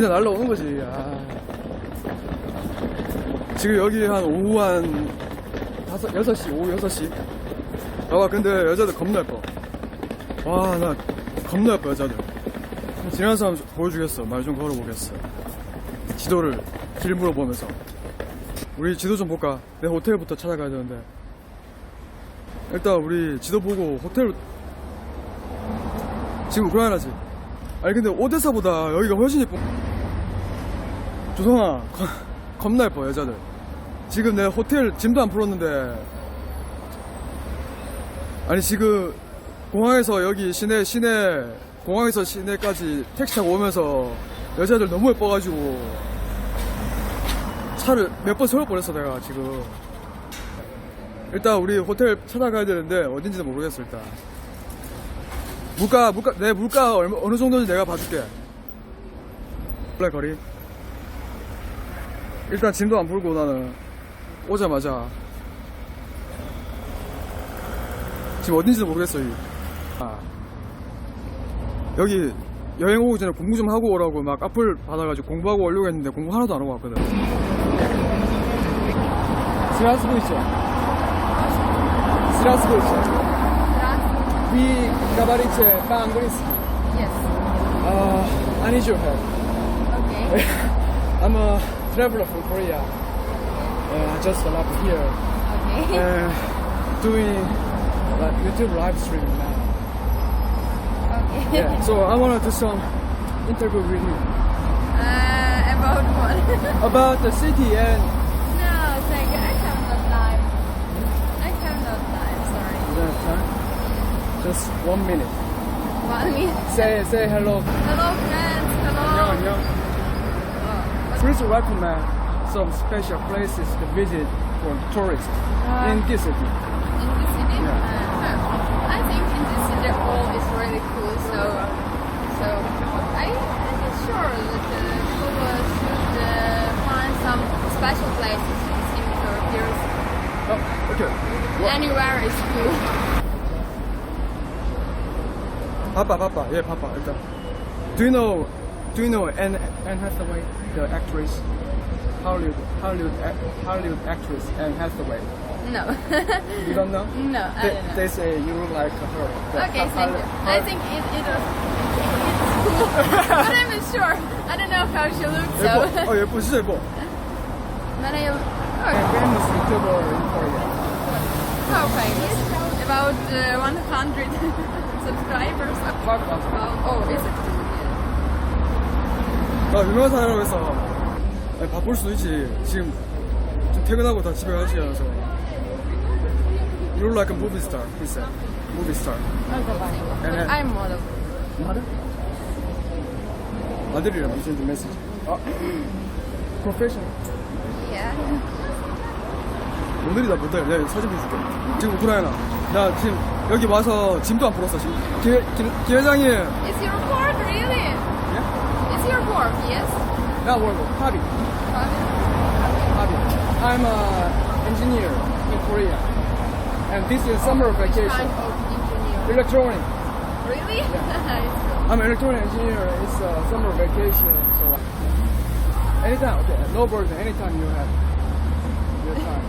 그냥 날라오는 거지. 아. 지금 여기 한 오후 한 다섯, 여섯 시, 오후 여섯 시. 봐봐, 근데 여자들 겁나 예뻐. 와, 나 겁나 예뻐, 여자들. 지나는 사람 보여주겠어. 말 좀 걸어보겠어. 지도를 길 물어보면서. 우리 지도 좀 볼까? 내 호텔부터 찾아가야 되는데. 일단 우리 지도 보고 호텔 지금 우크라이나지. 아니 근데 오데사보다 여기가 훨씬 예뻐. 조성아, 거- 겁나 예뻐 여자들. 지금 내 호텔 짐도 안 풀었는데. 아니 지금 공항에서 여기 시내 시내 공항에서 시내까지 택시 타고 오면서 여자들 너무 예뻐가지고 차를 몇번 뻔했어 내가 지금. 일단 우리 호텔 찾아가야 되는데 어딘지도 모르겠어 일단. 물가 물가 내 물가 얼마, 어느 정도인지 내가 봐줄게. 원래 거리. 일단 짐도 안 풀고 나는 오자마자 지금 어딘지도 모르겠어. 이. 아. 여기 여행 오기 전에 공부 좀 하고 오라고 막 앞을 받아가지고 공부하고 오려고 했는데 공부 하나도 안 하고 왔거든. Здравствуйте. Здравствуйте. Вы говорите по-английски? Yes. Uh, I need your help. Okay. I'm a traveler from Korea. Uh, I just arrived here. Okay. Uh, doing like YouTube live streaming now. Okay. Yeah, so I want to do some interview with you Uh, about what? about the city and no, thank you. I have no time. I have no time. Sorry. you don't have time. Just one minute. One minute. Say say hello. Hello, friends. Hello. 안녕, 안녕. Please recommend some special places to visit for tourists uh, in this city. In this city? Yeah. Uh, I think in this city all is really cool, so, so I, I'm sure that uh, people should uh, find some special places to see for tourists. Oh, okay. What? Anywhere is cool. Papa, Papa, yeah, Papa, okay. Do you know do you know Anne, Anne Hathaway, the actress, Hollywood Hollywood Hollywood actress Anne Hathaway? No. you don't know? No, I they, don't know. They say you look like her. Okay, ha thank you. I think it, it was, it's cool, but I'm not sure. I don't know how she looks. So. Oh, 我也不试过。But I oh. famous YouTuber in Korea. How famous? About uh, 100 subscribers. Oh, is it? 나 유명한 사람이라고 해서 아니, 바쁠 수도 있지. 지금 좀 퇴근하고 다 집에 가지 않아서. You look like a movie star he said movie star. And, uh, I'm model. 아들? 아들이랑 무슨 좀 메시지 아. 프로페셔널 Yeah. 오늘이다 모델 내가 사진 보여줄게. 지금 우크라이나. 나 지금 여기 와서 짐도 안 풀었어 지금. 기, 기, 기회장님. Is your work really? Warm, yes? Not warm, hobby. Hobby? Hobby. I'm an engineer in Korea. And this is summer oh, vacation. Kind of engineer? Electronic. Really? Yeah. I'm an electronic engineer. It's a summer vacation. So anytime, okay, no burden, anytime you have your time.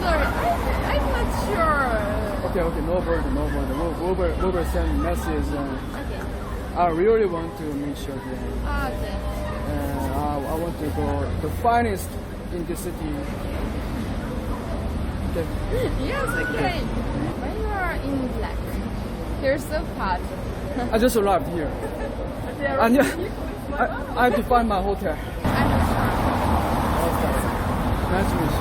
Sorry, I, I'm not sure. Okay, okay, no burden, no burden. Uber. Uber. send message and... I really want to meet you again Okay. and I, I want to go the finest in the city. Okay. Yes, okay. Why you are in black? You're so hot. I just arrived here. And yeah, I, I have to find my hotel. I'm not. Nice to meet you.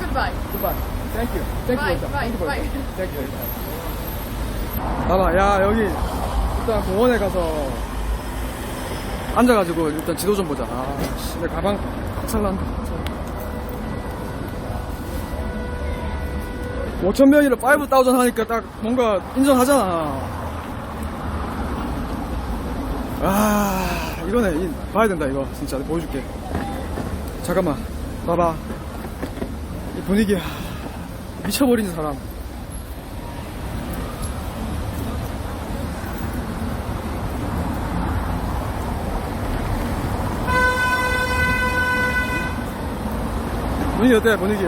Goodbye. Goodbye. Thank you. Thank Bye, you. bye, Thank you. bye. Thank you. 봐봐, 야 여기 일단 공원에 가서 앉아가지고 일단 지도 좀 보자. 아, 씨, 내 가방 박살난다. 5천 명이라 5,000 하니까 딱 뭔가 인정하잖아. 아, 이거네. 이, 봐야 된다, 이거. 진짜. 보여줄게. 잠깐만. 봐봐. 이 분위기야. 미쳐버린 사람. 분위기 어때? 분위기?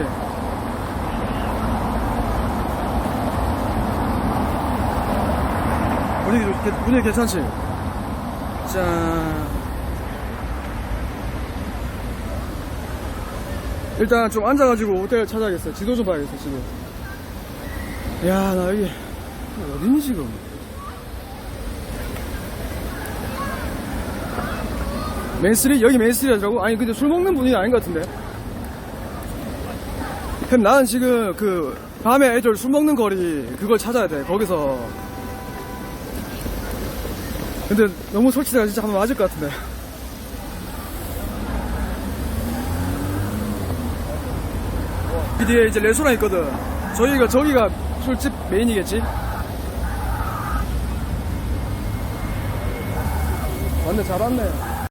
분위기 좋- 개- 분위기 괜찮지? 짠. 일단 좀 앉아가지고 호텔 찾아야겠어 지도 좀 봐야겠어 지도. 야 나 여기 어딨니 지금? 맨스리? 여기 맨스리라고? 아니 근데 술 먹는 분위기 아닌 것 같은데 그럼 나는 지금 그 밤에 애들 술 먹는 거리 그걸 찾아야 돼 거기서. 근데 너무 설치가 진짜 한번 맞을 것 같은데. 그 뒤에 이제 레스토랑 있거든. 저희가 저기가 술집 메인이겠지? 왔네 잘 왔네